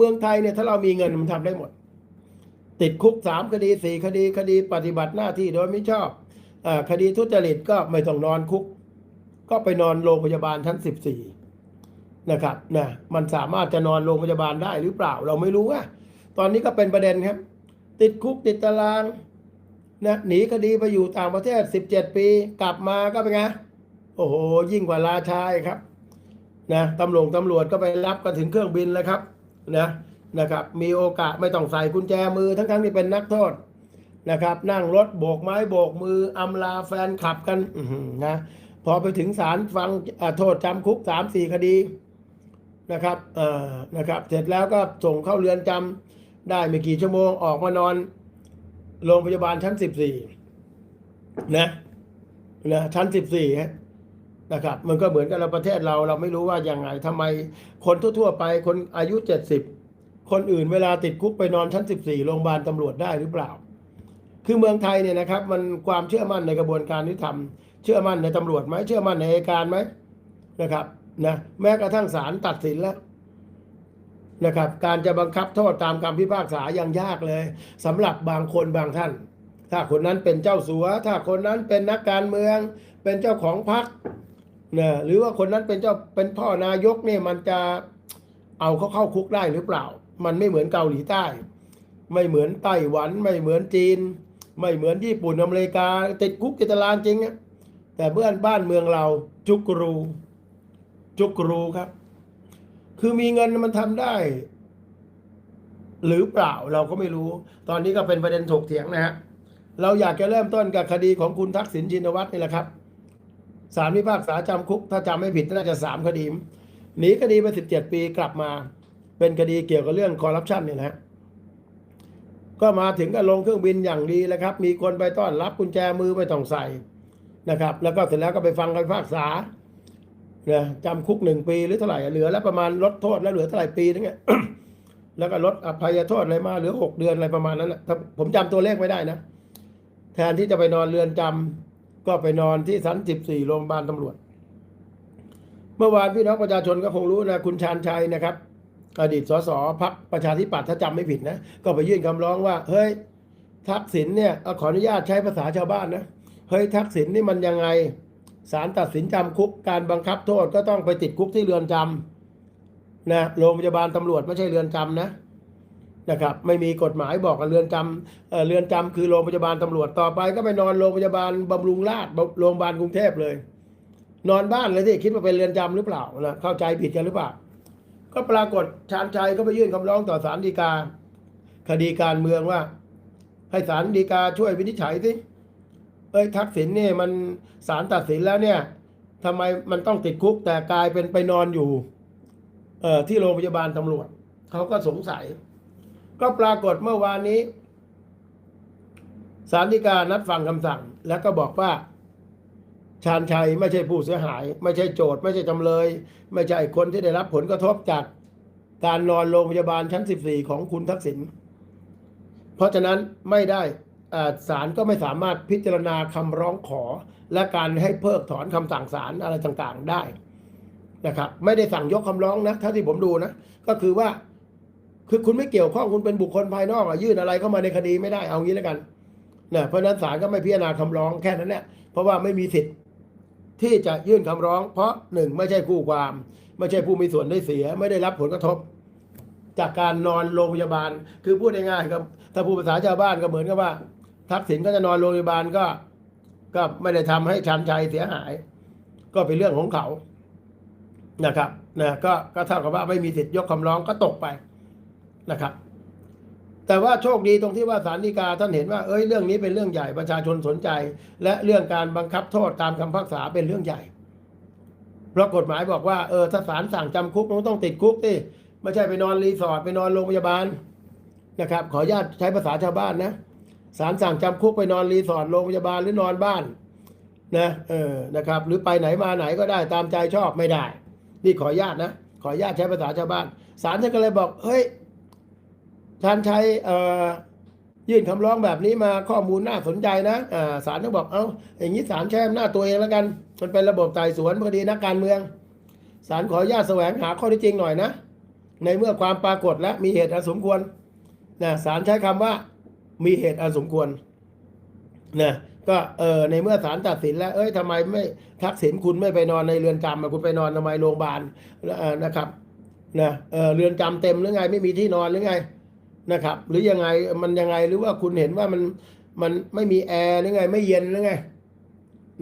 เมืองไทยเนี่ยถ้าเรามีเงินมันทำได้หมด ติดคุกสามคดีสี่คดีคดีปฏิบัติหน้าที่โดยไม่ชอบอคดีทุจริตก็ไม่ต้องนอนคุก ก็ไปนอนโรงพยาบาลชั้นสิบสี่นะครับนะมันสามารถจะนอนโรงพยาบาลได้หรือเปล่าเราไม่รู้อะตอนนี้ก็เป็นประเด็นครับ ติดคุกติดตารางนะหนีคดีไปอยู่ต่างประเทศสิบเจ็ดปี กลับมาก็เป็นไงโอ้โห ยิ่งกว่าราชาอีกครับนะตำรวจตำรวจก็ไปรับกันถึงเครื่องบินแล้วครับ นะนะครับมีโอกาสไม่ต้องใส่กุญแจมือทั้งทั้งที่เป็นนักโทษนะครับ นั่งรถโบกไม้โบกมืออำลาแฟนขับกันนะพอไปถึงศาลฟังโทษจำคุกสามสี่คดีนะครับเอ่อนะครับเสร็จแล้วก็ส่งเข้าเรือนจำได้ไม่กี่ชั่วโมงออกมานอน โรงพยาบาลชั้นสิบสี่นะนะชั้นสิบสี่ นะครับมันก็เหมือนกับเราประเทศเราเราไม่รู้ว่ายังไงทำไมคนทั่ว ๆ ไปคนอายุเจ็ดสิบคนอื่นเวลาติดคุกไปนอนชั้นสิบสี่โรงพยาบาลตำรวจได้หรือเปล่า คือเมืองไทยเนี่ยนะครับมันความเชื่อมั่นในกระบวนการยุติธรรม เชื่อมั่นในตำรวจไหมเชื่อมั่นในอัยการไหมนะครับนะแม้กระทั่งศาลตัดสินแล้วนะครับการจะบังคับโทษตามคำพิพากษายังยากเลยสำหรับบางคนบางท่าน ถ้าคนนั้นเป็นเจ้าสัว ถ้าคนนั้นเป็นนักการเมือง เป็นเจ้าของพรรค นี่ยหรือว่าคนนั้นเป็นเจ้าเป็นพ่อนายกเนี่ยมันจะเอาเขาเข้าคุกได้หรือเปล่า มันไม่เหมือนเกาหลีใต้ ไม่เหมือนไต้หวัน ไม่เหมือนจีน ไม่เหมือนญี่ปุ่นอเมริกา ติดคุกติดตารางจริงอะแต่เพื่อนบ้านเมืองเราจุกรู จุกรูครับ คือมีเงินมันทำได้ หรือเปล่าเราก็ไม่รู้ ตอนนี้ก็เป็นประเด็นถกเถียงนะฮะเราอยากจะเริ่มต้นกับคดีของคุณทักษิณชินวัตรนี่แหละครับ ศาลพิพากษาจำคุก ถ้าจำไม่ผิดน่าจะสามคดีหนีคดีไปสิบเจ็ดปีกลับมา เป็นคดีเกี่ยวกับเรื่องคอร์รัปชันเนี่ยนะฮะก็มาถึงก็ลงเครื่องบินอย่างดีแล้วครับ มีคนไปต้อนรับกุญแจมือไม่ต้องใส่นะครับ แล้วก็เสร็จแล้วก็ไปฟังคำพิพากษานะจำคุกหนึ่งปีหรือเท่าไหร่เหลือ แล้วประมาณลดโทษแล้วเหลือเท่าไหร่ปีนึงเนี่ยแล้วก็ลดอภัยโทษอะไรมาเหลือหกเดือนอะไรประมาณนั้นแหละผมจำตัวเลขไม่ได้นะ แทนที่จะไปนอนเรือนจำ ก็ไปนอนที่สันสิบสี่โรงพยาบาลตำรวจ เมื่อวานพี่น้องประชาชนก็คงรู้นะคุณชาญชัยนะครับ อดีตสสพักประชาธิปัตย์ถ้าจำไม่ผิดนะ ก็ไปยื่นคำร้องว่า เฮ้ย ทักษิณเนี่ยอขออนุญาตใช้ภาษาชาวบ้านนะ เฮ้ยทักษิณนี่มันยังไงศาลตัดสินจำคุกการบังคับโทษก็ต้องไปติดคุกที่เรือนจำนะโรงพยาบาลตำรวจไม่ใช่เรือนจำนะ นะครับไม่มีกฎหมายบอกกับเรือนจำเรือนจำคือโรงพยาบาลตำรวจต่อไป ก็ไปนอนโรงพยาบาลบำรุงราษฎร์โรงพยาบาลกรุงเทพเลย นอนบ้านเลยที่คิดว่าเป็นเรือนจำหรือเปล่านะเข้าใจผิดกันหรือเปล่า ก็ปรากฏชาญชัยก็ไปยื่นคำร้องต่อศาลฎีกา คดีการเมืองว่า ให้ศาลฎีกาช่วยวินิจฉัยสิเอ้ยทักษิณเนี่ยมันศาลตัดสินแล้วเนี่ยทำไมมันต้องติดคุกแต่กลายเป็นไปนอนอยู่ เอ่อที่โรงพยาบาลตำรวจเขาก็สงสัย ก็ปรากฏเมื่อวานนี้ศาลฎีกานัดฟังคำสั่ง แล้วก็บอกว่าชาญชัยไม่ใช่ผู้เสียหาย ไม่ใช่โจทย์ไม่ใช่จำเลย ไม่ใช่คนที่ได้รับผลกระทบจากการนอนโรงพยาบาลชั้น 14 ของคุณทักษิณเพราะฉะนั้นไม่ได้อ่าศาลก็ไม่สามารถพิจารณาคำร้องขอ และการให้เพิกถอนคำสั่งศาลอะไรต่างๆได้นะครับ ไม่ได้สั่งยกคำร้องนะถ้าที่ผมดูนะ ก็คือว่า คือคุณไม่เกี่ยวข้องคุณเป็นบุคคลภายนอกอะยื่นอะไรเข้ามาในคดีไม่ได้เอางี้แล้วกันนะเพราะนั้นศาลก็ไม่พิจารณาคำร้องแค่นั้นแหละเพราะว่าไม่มีสิทธิ์ที่จะยื่นคำร้อง เพราะหนึ่งไม่ใช่คู่ความ ไม่ใช่ผู้มีส่วนได้เสีย ไม่ได้รับผลกระทบ จากการนอนโรงพยาบาล คือพูดง่ายๆครับถ้าพูดภาษาชาวบ้านก็เหมือนกับว่า ทักษิณก็จะนอนโรงพยาบาลก็ ก็ไม่ได้ทำให้ชันชัยเสียหาย ก็เป็นเรื่องของเขานะครับนะก็ก็เท่ากับว่าไม่มีสิทธิ์ยกคำร้องก็ตกไป นะครับ แต่ว่าโชคดีตรงที่ว่าศาลฎีกาท่านเห็นว่าเอ้ยเรื่องนี้เป็นเรื่องใหญ่ประชาชนสนใจ และเรื่องการบังคับโทษตามคำพิพากษาเป็นเรื่องใหญ่เพราะกฎหมายบอกว่าเออถ้าศาลสั่งจำคุกมันต้องติดคุกสิไม่ใช่ไปนอนรีสอร์ทไปนอนโรงพยาบาลนะครับ ขออนุญาตใช้ภาษาชาวบ้านนะศาลสั่งจำคุกไปนอนรีสอร์ทโรงพยาบาลหรือนอนบ้านนะเออนะครับ หรือไปไหนมาไหนก็ได้ตามใจชอบไม่ได้ นี่ขออนุญาตนะ ขออนุญาตใช้ภาษาชาวบ้านศาลท่านก็เลยบอกเฮ้ย ชันชัยเอ่อยื่นคำร้องแบบนี้มาข้อมูลน่าสนใจนะอ่าศาลก็บอกเอ้าอย่างนี้ศาลแช่อำนาจตัวเองแล้วกัน มันเป็นระบบไต่สวนคดีนักการเมืองศาลขออนุญาตแสวงหาข้อท็จจริงหน่อยนะ ในเมื่อความปรากฏและมีเหตุอันสมควรนะศาลใช้คำว่ามีเหตุอันสมควรนะก็เออในเมื่อศาลตัดสินแล้ว เอ้ยทำไมไม่ทักษิณคุณไม่ไปนอนในเรือนจำคุณไปนอนทำไมโรงพยาบาลนะครับนะเออเรือนจำเต็มหรือไงไม่มีที่นอนหรือไง นะครับ หรือยังไงมันยังไงหรือว่าคุณเห็นว่ามันมันไม่มีแอร์หรือไง ไม่เย็นหรือไง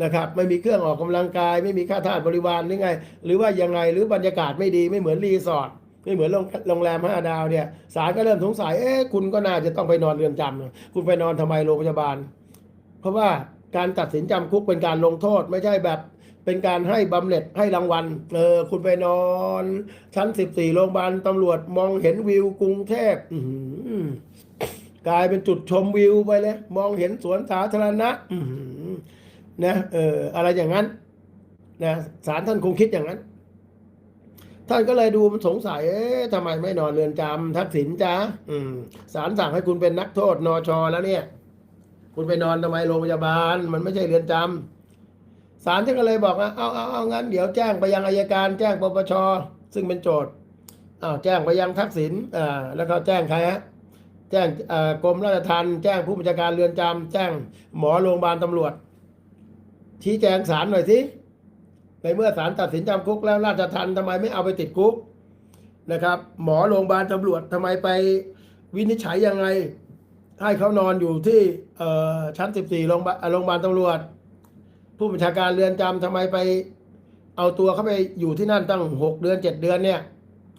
นะครับ ไม่มีเครื่องออกกำลังกาย ไม่มีค่าทาสบริวารหรือไง หรือว่ายังไงหรือบรรยากาศไม่ดีไม่เหมือนรีสอร์ทไม่เหมือนโรงแรมห้าดาวเนี่ยศาลก็เริ่มสงสัยเอ๊ะคุณก็น่าจะต้องไปนอนเรือนจำนะคุณไปนอนทำไมโรงพยาบาล เพราะว่าการตัดสินจำคุกเป็นการลงโทษไม่ใช่แบบ เป็นการให้บำเหน็จให้รางวัลเออคุณไปนอน ชั้นสิบสี่โรงพยาบาลตำรวจมองเห็นวิวกรุงเทพกลายเป็นจุดชมวิวไปเลย มองเห็นสวนสาธารณะนะเอออะไรอย่างนั้นนะศาลท่านคงคิดอย่างนั้นท่านก็เลยดูมันสงสัย เอ๊ะทำไมไม่นอนเรือนจำทักษิณจ้าศาลสั่งให้คุณเป็นนักโทษนอชอแล้วเนี่ย คุณไปนอนทำไมโรงพยาบาล มันไม่ใช่เรือนจำ ศาลท่านก็เลยบอกว่าเอาเอาเอางั้นเดี๋ยวแจ้งไปยังอายการ แจ้งปปชซึ่งเป็นโจทย์อ้าวแจ้งไปยังทักษิณอ่าแล้วก็แจ้งใครฮะแจ้งอ่อกรมราชทัณฑ์แจ้งผู้บัญชาการเรือนจำแจ้งหมอโรงพยาบาลตำรวจ ชี้แจงศาลหน่อยสิในเมื่อศาลตัดสินจำคุกแล้วราชทัณฑ์ทำไมไม่เอาไปติดคุกนะครับ หมอโรงพยาบาลตำรวจทำไมไปวินิจฉัยยังไง ให้เขานอนอยู่ที่เอ่อชั้น 14โรงพยาบาลโรงพยาบาลตำรวจ ผู้บัญชาการเรือนจำทำไมไป เอาตัวเข้าไปอยู่ที่นั่นตั้ง6เดือน7เดือนเนี่ย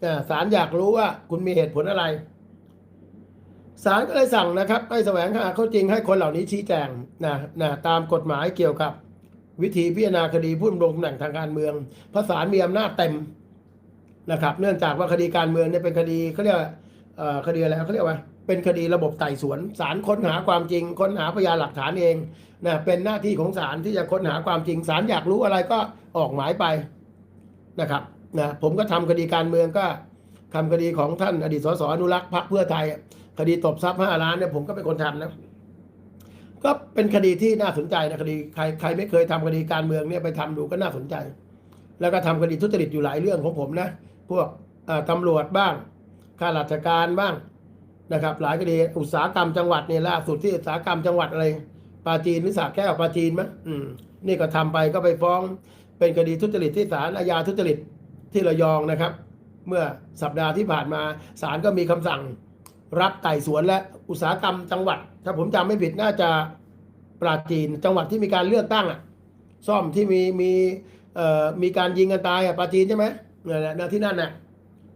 อ่าศาลอยากรู้ว่าคุณมีเหตุผลอะไรศาลก็เลยสั่งนะครับให้แสวงหาข้อจริงให้คนเหล่านี้ชี้แจงนะนะตามกฎหมายเกี่ยวกับ วิธีพิจารณาคดีผู้ดำรงตำแหน่งทางการเมืองเพราะศาลมีอำนาจเต็มนะครับ เนื่องจากว่าคดีการเมืองเนี่ยเป็นคดีเขาเรียกคดีอะไรเขาเรียกว่า เป็นคดีระบบไต่สวนศาลค้นหาความจริง ค้นหาพยานหลักฐานเองนะเป็นหน้าที่ของศาลที่จะค้นหาความจริงศาลอยากรู้อะไรก็ออกหมายไปนะครับนะผมก็ทำคดีการเมืองก็ทำคดีของท่านอดีตสสอนุรักษ์พรรคเพื่อไทย คดีตบทรัพย์ห้าล้านเนี่ยผมก็เป็นคนทำนะก็เป็นคดีที่น่าสนใจนะคดีใครใครไม่เคยทำคดีการเมืองเนี่ยไปทำดูก็น่าสนใจ แล้วก็ทำคดีทุจริตอยู่หลายเรื่องของผมนะ พวกอ่าตำรวจบ้างข้าราชการบ้าง นะครับ หลายคดีอุตสาหกรรมจังหวัดเนี่ยล่าสุดที่อุตสาหกรรมจังหวัดอะไรปาจีนหรือสระแก้วปาจีนมั้ยอืมนี่ก็ทำไปก็ไปฟ้องเป็นคดีทุจริตที่ศาลอาญาทุจริตที่ระยองนะครับ เมื่อสัปดาห์ที่ผ่านมาศาลก็มีคำสั่งรับไต่สวนและอุตสาหกรรมจังหวัด ถ้าผมจำไม่ผิดน่าจะปราจีนจังหวัดที่มีการเลือกตั้งอะ ซ่อมที่มีมีเอ่อมีการยิงกันตายอะปราจีนใช่ไหมเนี่ยนะที่นั่นน่ะ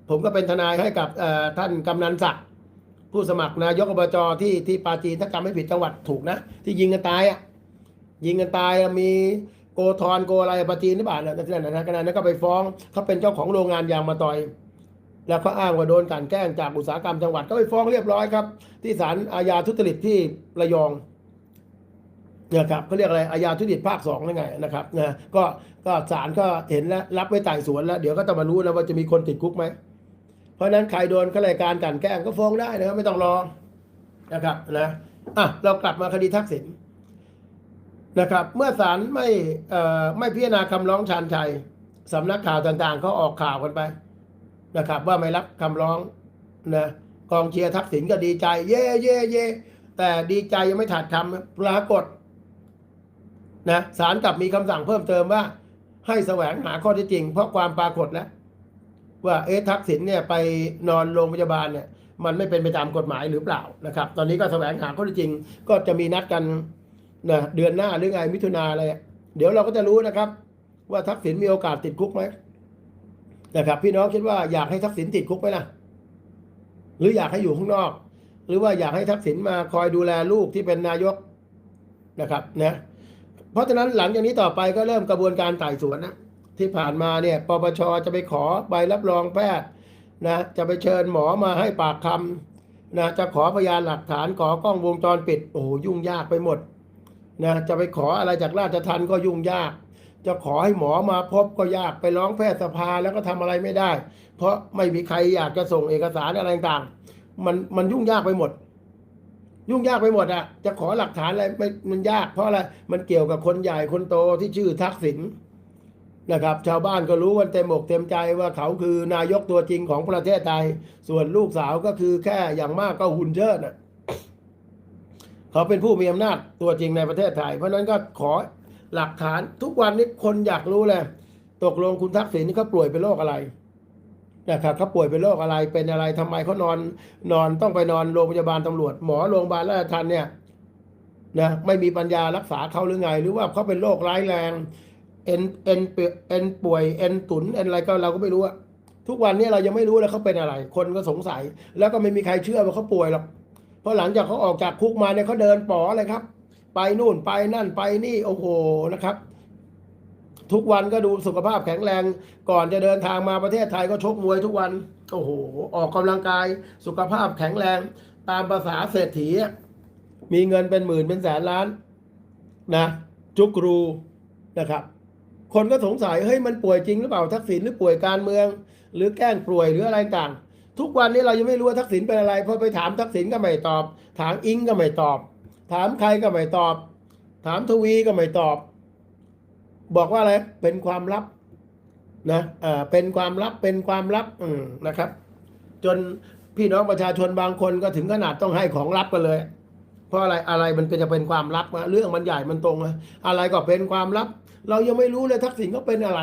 ผมก็เป็นทนายให้กับเอ่อท่านกำนันศักดิ์ ผู้สมัครนายกอบจที่ที่ปาจีนถ้าจำไม่ผิดจังหวัดถูกนะ ที่ยิงกันตายอะยิงกันตายมีโกธรโกอะไรปาจีนหรือเปล่าเนี่ยที่นั่นนะนะขณะนั้นก็ไปฟ้องเขาเป็นเจ้าของโรงงานยางมาตอย แล้วก็อ้างว่าโดนกลันแกล้งจากอุตสาหกรรมจังหวัดก็ไปฟ้องเรียบร้อยครับ ที่ศาลอาญาทุจริตที่ระยองเนี่ยครับเขาเรียกอะไรอาญาทุจริตภาคสองนั่นไงนะครับนะก็ก็ศาลก็เห็นแล้วรับไว้ไต่สวนแล้ว เดี๋ยวก็จะมารู้นะว่าจะมีคนติดคุกไหม เพราะฉะนั้นใครโดนข้ารายการกันแกล้งก็ฟ้องได้นะครับไม่ต้องรอนะครับนะอะเรากลับมาคดีทักษิณนะครับ เมื่อศาลไม่ไม่พิจารณาคำร้องชานชัยสำนักข่าวต่างๆเขาออกข่าวกันไปนะครับ ว่าไม่รับคำร้องนะกองเชียร์ทักษิณก็ดีใจ เย่เย่เย่แต่ดีใจยังไม่ถัดคำปรากฏนะศาลกลับมีคำสั่งเพิ่มเติมว่า ให้แสวงหาข้อเที่จริง เพราะความปรากฏแล้ว ว่าเอ๊ะทักษิณเนี่ยไปนอนโรงพยาบาลเนี่ยมันไม่เป็นไปตามกฎหมายหรือเปล่านะครับ ตอนนี้ก็แสวงหาข้อเที่จริง ก็จะมีนัดกันนะเดือนหน้าหรือไงมิถุนาอะไร เดี๋ยวเราก็จะรู้นะครับ ว่าทักษิณมีโอกาสติดคุกไหมนะครับ พี่น้องคิดว่าอยากให้ทักษิณติดคุกไหมล่ะ หรืออยากให้อยู่ข้างนอก หรือว่าอยากให้ทักษิณมาคอยดูแลลูกที่เป็นนายกนะครับนะเพราะฉะนั้นหลังจากนี้ต่อไปก็เริ่มกระบวนการไต่สวนนะ ที่ผ่านมาเนี่ยปปชจะไปขอใบรับรองแพทย์นะจะไปเชิญหมอมาให้ปากคำนะจะขอพยานหลักฐานขอกล้องวงจรปิดโอ้ยุ่งยากไปหมดนะจะไปขออะไรจากราชทัณฑ์ก็ยุ่งยาก จะขอให้หมอมาพบก็ยากไปร้องแพทยสภาแล้วก็ทำอะไรไม่ได้ เพราะไม่มีใครอยากจะส่งเอกสารอะไรต่างมันมันยุ่งยากไปหมด ยุ่งยากไปหมดอะจะขอหลักฐานอะไรไม่มันยากเพราะอะไรมันเกี่ยวกับคนใหญ่คนโตที่ชื่อทักษิณ นะครับชาวบ้านก็รู้กันเต็มอกเต็มใจว่าเขาคือนายกตัวจริงของประเทศไทย ส่วนลูกสาวก็คือแค่อย่างมากก็หุ่นเชิดน่ะเขาเป็นผู้มีอำนาจตัวจริงในประเทศไทย เพราะนั้นก็ขอหลักฐานทุกวันนี้คนอยากรู้เลยตกลงคุณทักษิณนี่เขาป่วยเป็นโรคอะไรนะครับเขาป่วยเป็นโรคอะไรเป็นอะไรทำไมเขานอนนอนต้องไปนอนโรงพยาบาลตำรวจ หมอโรงพยาบาลราชทันเนี่ยนะไม่มีปัญญารักษาเขาหรือไง หรือว่าเขาเป็นโรคร้ายแรง เอ็นเอ็นเปเอ็นป่วยเอ็นตุนเอ็นอะไรก็เราก็ไม่รู้อะทุกวันนี้เรายังไม่รู้เลยเขาเป็นอะไร คนก็สงสัย แล้วก็ไม่มีใครเชื่อว่าเขาป่วยหรอกเพราะหลังจากเขาออกจากคุกมาเนี่ยเขาเดินป๋อเลยครับ ไปนู่นไปนั่นไปนี่โอ้โหนะครับ ทุกวันก็ดูสุขภาพแข็งแรง ก่อนจะเดินทางมาประเทศไทยก็ชกมวยทุกวัน โอ้โห ออกกำลังกายสุขภาพแข็งแรง ตามภาษาเศรษฐีมีเงินเป็นหมื่นเป็นแสนล้านนะ จุกรูนะครับ คนก็สงสัยเฮ้ยมันป่วยจริงหรือเปล่าทักษิณหรือป่วยการเมือง หรือแกล้งป่วยหรืออะไรต่าง ทุกวันนี้เรายังไม่รู้ว่าทักษิณเป็นอะไรพอไปถามทักษิณก็ไม่ตอบ ถามอิงก็ไม่ตอบ ถามใครก็ไม่ตอบ ถามทวีก็ไม่ตอบ บอกว่าอะไรเป็นความลับนะอ่าเป็นความลับเป็นความลับอืมนะครับ จนพี่น้องประชาชนบางคนก็ถึงขนาดต้องให้ของลับกันเลย เพราะอะไรอะไรมันเป็นจะเป็นความลับนะเรื่องมันใหญ่มันตรงนะอะไรก็เป็นความลับ เรายังไม่รู้เลยทักษิณก็เป็นอะไร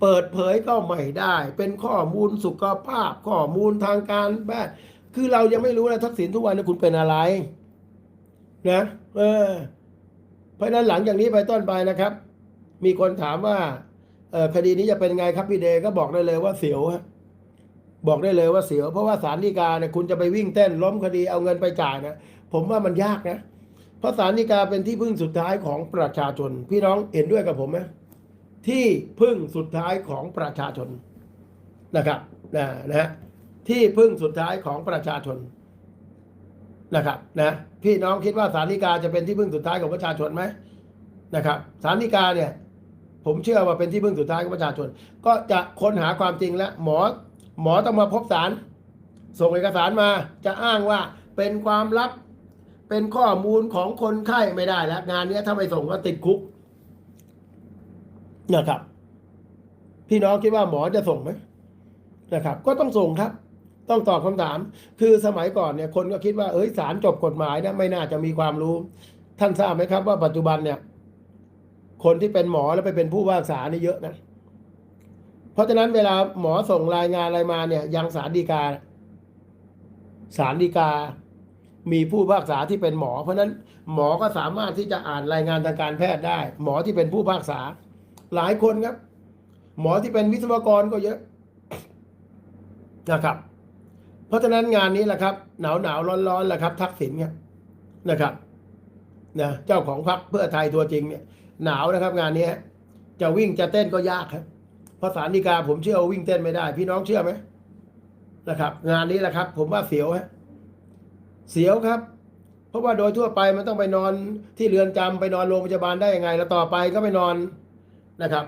เปิดเผยก็ไม่ได้ เป็นข้อมูลสุขภาพ ข้อมูลทางการแพทย์คือเรายังไม่รู้เลยทักษิณทุกวันนี้คุณเป็นอะไร นะ เออ เพราะฉะนั้นหลังจากนี้ไปต้นไปนะครับ มีคนถามว่าเออคดีนี้จะเป็นไงครับพี่เดก็บอกได้เลยว่าเสียวฮะบอกได้เลยว่าเสียวเพราะว่าสารดีกาเนี่ยคุณจะไปวิ่งเต้นล้มคดีเอาเงินไปจ่ายนะผมว่ามันยากนะ เพราะสารดีกาเป็นที่พึ่งสุดท้ายของประชาชน พี่น้องเห็นด้วยกับผมไหมที่พึ่งสุดท้ายของประชาชนนะครับนะนะฮะที่พึ่งสุดท้ายของประชาชนนะครับนะพี่น้องคิดว่าสารนิกาจะเป็นที่พึ่งสุดท้ายของประชาชนไหมนะครับสารนิกาเนี่ยผมเชื่อว่าเป็นที่พึ่งสุดท้ายของประชาชน ก็จะค้นหาความจริงและหมอหมอต้องมาพบสารส่งเอกสารมาจะอ้างว่าเป็นความลับ เป็นข้อมูลของคนไข้ไม่ได้แล้ว งานนี้ถ้าไม่ส่งก็ติดคุกนะครับ พี่น้องคิดว่าหมอจะส่งไหมนะครับ ก็ต้องส่งครับ ต้องตอบคำถาม คือสมัยก่อนเนี่ย คนก็คิดว่าเอ้ยศาลจบกฎหมายนะไม่น่าจะมีความรู้ ท่านทราบไหมครับว่าปัจจุบันเนี่ย คนที่เป็นหมอแล้วไปเป็นผู้ว่าษานี่เยอะนะเพราะฉะนั้นเวลาหมอส่งรายงานอะไรมาเนี่ย ยังศาลฎีกาศาลฎีกา มีผู้พากษาที่เป็นหมอ เพราะนั้นหมอก็สามารถที่จะอ่านรายงานทางการแพทย์ได้ หมอที่เป็นผู้พากษา หลายคนครับ หมอที่เป็นวิศวกรก็เยอะนะครับ เพราะฉะนั้นงานนี้แหละครับ หนาวหนาวร้อนร้อนแหละครับ ทักษิณเนี่ยนะครับนะเจ้าของพรรคเพื่อไทยตัวจริงเนี่ย หนาวนะครับ งานนี้จะวิ่งจะเต้นก็ยากครับเพราะสารดีกาผมเชื่อวิ่งเต้นไม่ได้ พี่น้องเชื่อไหมนะครับ งานนี้แหละครับ ผมว่าเสียวฮะ เสียวครับ เพราะว่าโดยทั่วไปมันต้องไปนอนที่เรือนจำไปนอนโรงพยาบาลได้ยังไง แล้วต่อไปก็ไปนอนนะครับ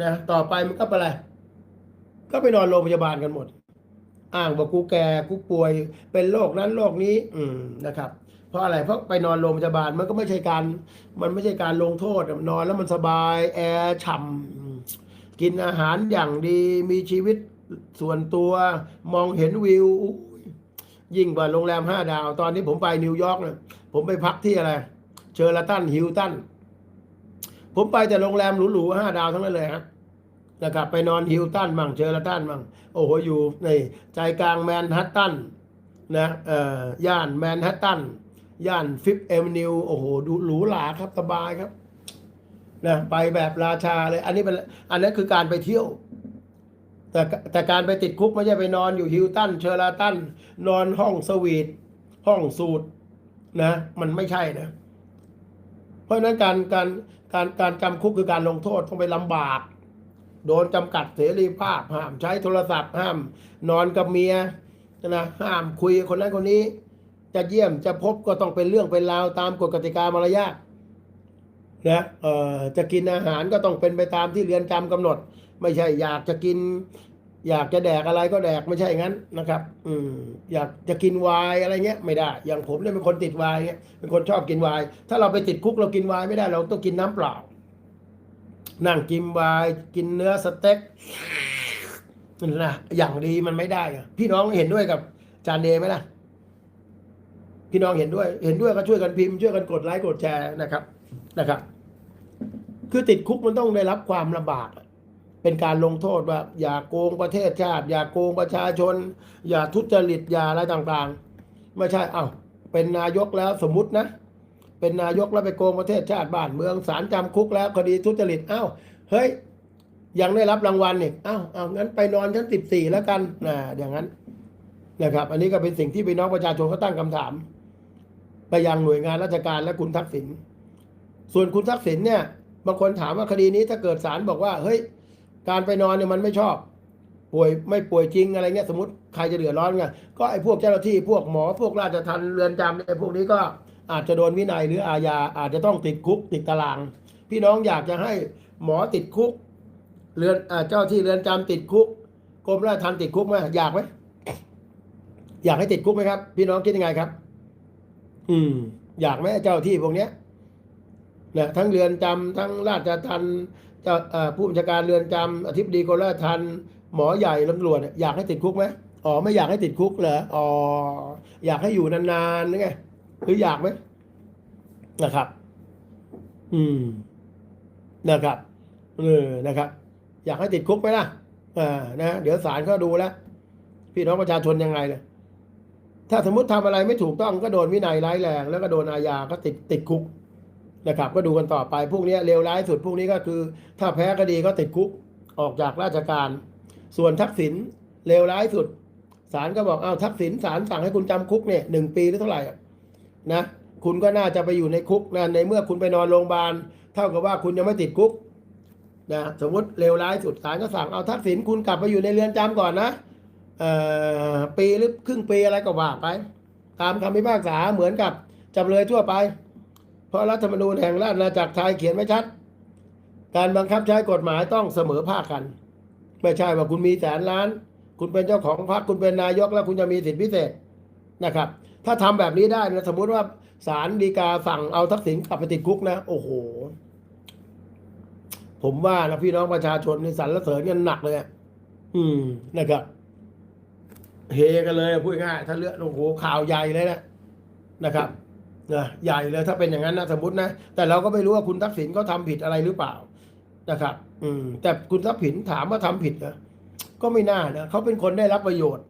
นะต่อไปมันก็ไปอะไรก็ไปนอนโรงพยาบาลกันหมด อ้างว่ากูแก่กูป่วยเป็นโรคนั้นโรคนี้ อืมนะครับ เพราะอะไรเพราะไปนอนโรงพยาบาลมันก็ไม่ใช่การ มันไม่ใช่การลงโทษนอนแล้วมันสบาย แอร์ฉ่ำกินอาหารอย่างดีมีชีวิตส่วนตัวมองเห็นวิว ยิ่งกว่าโรงแรมห้าดาว ตอนนี้ผมไปนิวยอร์กเนี่ยผมไปพักที่อะไร เชอร์ลตันฮิลตันผมไปแต่โรงแรมหรูๆห้าดาวทั้งนั้นเลยครับนะครับไปนอนฮิลตันมั่งเชอร์ลตันมั่งโอ้โหอยู่ในใจกลางแมนฮัตตันนะเอ่อย่านแมนฮัตตันย่านฟิฟเอเวนิวโอ้โหดูหรูหราครับสบายครับนะไปแบบราชาเลย อันนี้เป็นอันนั้นคือการไปเที่ยว แต่แต่การไปติดคุกไม่ใช่ไปนอนอยู่ฮิลตันเชอร์ตันนอนห้องสวีทห้องสูตรนะ มันไม่ใช่นะ เพราะฉะนั้นการการการการจำคุกคือการลงโทษต้องไปลำบาก โดนจำกัดเสรีภาพ ห้ามใช้โทรศัพท์ ห้าม นอนกับเมียนะห้ามคุยคนนั้นคนนี้ จะเยี่ยมจะพบก็ต้องเป็นเรื่องเป็นราวตามกฎกติกามารยาทนะเอ่อจะกินอาหารก็ต้องเป็นไปตามที่เรือนจำกำหนด ไม่ใช่อยากจะกิน อยากจะแดกอะไรก็แดกไม่ใช่อย่างนั้นนะครับ อืมอยากจะกินวน์อะไรเงี้ยไม่ได้ อย่างผมเนี่ยเป็นคนติดวน์เงี้ยเป็นคนชอบกินวน์ถ้าเราไปติดคุกเรากินวน์ไม่ได้ เราต้องกินน้ำเปล่า นั่งกินวายกินเนื้อสเต็กน่ะอย่างดีมันไม่ได้อะพี่น้องเห็นด้วยกับจานเดไหมล่ะพี่น้องเห็นด้วย เห็นด้วยก็ช่วยกันพิมพ์ช่วยกันกดไลค์กดแชร์นะครับนะครับ คือติดคุกมันต้องได้รับความลำบากอ เป็นการลงโทษว่า อย่าโกงประเทศชาติ อย่าโกงประชาชน อย่าทุจริตอย่าอะไรต่างๆ ไม่ใช่เอ้าเป็นนายกแล้วสมมตินะ เป็นนายกแล้วไปโกงประเทศชาติบ้านเมืองศาลจำคุกแล้วคดีทุจริตเอ้าเฮ้ยยังได้รับรางวัลอีกเอ้าเอางั้นไปนอนชั้นสิบสี่แล้วกันนะอย่างนั้นนะครับ อันนี้ก็เป็นสิ่งที่พี่น้องประชาชนเขาตั้งคำถาม ไปยังหน่วยงานราชการและคุณทักษิณส่วนคุณทักษิณเนี่ยบางคนถามว่าคดีนี้ถ้าเกิดศาลบอกว่าเฮ้ย การไปนอนเนี่ยมันไม่ชอบ ป่วยไม่ป่วยจริงอะไรเงี้ยสมมติใครจะเดือดร้อนไงก็ไอ้พวกเจ้าหน้าที่พวกหมอพวกราชทัณฑ์เรือนจำเนี่ยพวกนี้ก็อาจจะโดนวินัยหรืออาญาอาจจะต้องติดคุกติดตาราง พี่น้องอยากจะให้หมอติดคุกเรือนเจ้าที่เรือนจำติดคุกกรมราชทัณฑ์ติดคุกไหมอยากไหมอยากให้ติดคุกไหมครับ พี่น้องคิดยังไงครับ อืม อยากไหมเจ้าที่พวกเนี้ยเนี่ยทั้งเรือนจำทั้งราชทัณฑ์ ผู้บัญชาการเรือนจำอธิบดีกรมราชทัณฑ์หมอใหญ่ตำรวจอยากให้ติดคุกไหมอ๋อไม่อยากให้ติดคุกเหรออ๋ออยากให้อยู่นานๆนึกไงหรืออยากไหมนะครับ อืมนะครับเออนะครับ อยากให้ติดคุกไหมล่ะอ่านะเดี๋ยวศาลก็ดูแล้วพี่น้องประชาชนยังไงเลยถ้าสมมติทำอะไรไม่ถูกต้องก็โดนวินัยร้ายแรง แล้วก็โดนอาญาก็ติดติดคุก นะครับ ก็ดูกันต่อไปพวกนี้เลวร้ายสุดพวกนี้ก็คือ ถ้าแพ้คดีก็ติดคุกออกจากราชการ ส่วนทักษิณเลวร้ายสุดศาลก็บอกอ้าวทักษิณศาลสั่งให้คุณจำคุกเนี่ยหนึ่งปีหรือเท่าไหร่นะคุณก็น่าจะไปอยู่ในคุกนะในเมื่อคุณไปนอนโรงพยาบาลเท่ากับว่าคุณยังไม่ติดคุกนะสมมติเลวร้ายสุดศาลก็สั่งเอาทักษิณคุณกลับไปอยู่ในเรือนจำก่อนนะเอ่อปีหรือครึ่งปีอะไรก็ว่าไป ตามคำพิพากษาเหมือนกับจำเลยทั่วไป เพราะรัฐธรรมนูญแห่งราชอาณาจักรไทยเขียนไว้ชัด การบังคับใช้กฎหมายต้องเสมอภาคกัน ไม่ใช่ว่าคุณมีแสนล้าน คุณเป็นเจ้าของพรรคคุณเป็นนายกแล้วคุณจะมีสิทธิพิเศษนะครับ ถ้าทำแบบนี้ได้นะสมมุติว่าศาลฎีกาสั่งเอาทักษิณกลับไปติดคุกนะ โอ้โห ผมว่านะพี่น้องประชาชนในสรรเสริญกันหนักเลยอะอืมนะครับเฮกันเลยพูดง่ายถ้าเลือกโอ้โหข่าวใหญ่เลยนะนะครับ นะใหญ่เลยถ้าเป็นอย่างนั้นนะสมมตินะแต่เราก็ไม่รู้ว่าคุณทักษิณเขาทำผิดอะไรหรือเปล่านะครับ อืม แต่คุณทักษิณถามว่าทำผิดนะก็ไม่น่านะเขาเป็นคนได้รับประโยชน์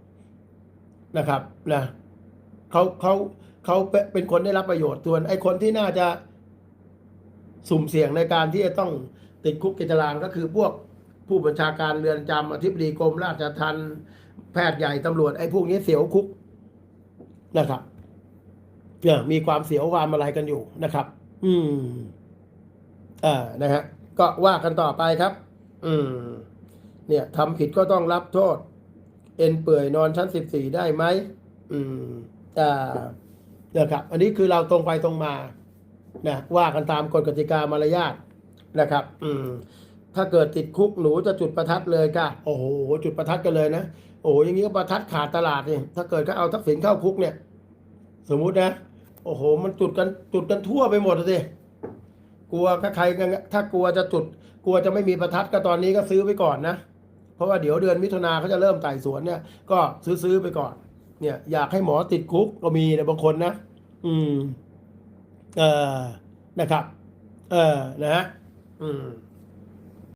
นะครับนะเขาเขาเขาเป็นคนได้รับประโยชน์ส่วนไอ้คนที่น่าจะสุ่มเสี่ยงในการที่จะต้องติดคุกกิจารางก็คือพวกผู้บัญชาการเรือนจำอธิบดีกรมราชทัณฑ์แพทย์ใหญ่ตำรวจไอ้พวกนี้เสียวคุกนะครับ มีความเสียวความอะไรกันอยู่นะครับ อืมอ่านะฮะก็ว่ากันต่อไปครับ อืม เนี่ยทำผิดก็ต้องรับโทษ เอ็นเปื่อยนอนชั้นสิบสี่ได้ไหมอืมอ่านะครับ อันนี้คือเราตรงไปตรงมานะว่ากันตามกฎกติกามารยาทนะครับ อืม ถ้าเกิดติดคุกหนูจะจุดประทัดเลยก็โอ้โหจุดประทัดกันเลยนะโอ้โหอย่างนี้ก็ประทัดขาดตลาดเนี่ยถ้าเกิดเขาเอาทักษิณเข้าคุกเนี่ย สมมุตินะ โอ้โห มันจุดกันจุดกันทั่วไปหมดเลยกลัวถ้าใครกันถ้ากลัวจะจุด กลัวจะไม่มีประทัดก็ตอนนี้ก็ซื้อไปก่อนนะ เพราะว่าเดี๋ยวเดือนมิถุนาเขาจะเริ่มไต่สวนเนี่ย ก็ซื้อซื้อไปก่อน เนี่ย อยากให้หมอติดคุกก็มีนะบางคนนะ อืม เออนะครับ เออนะฮะอืม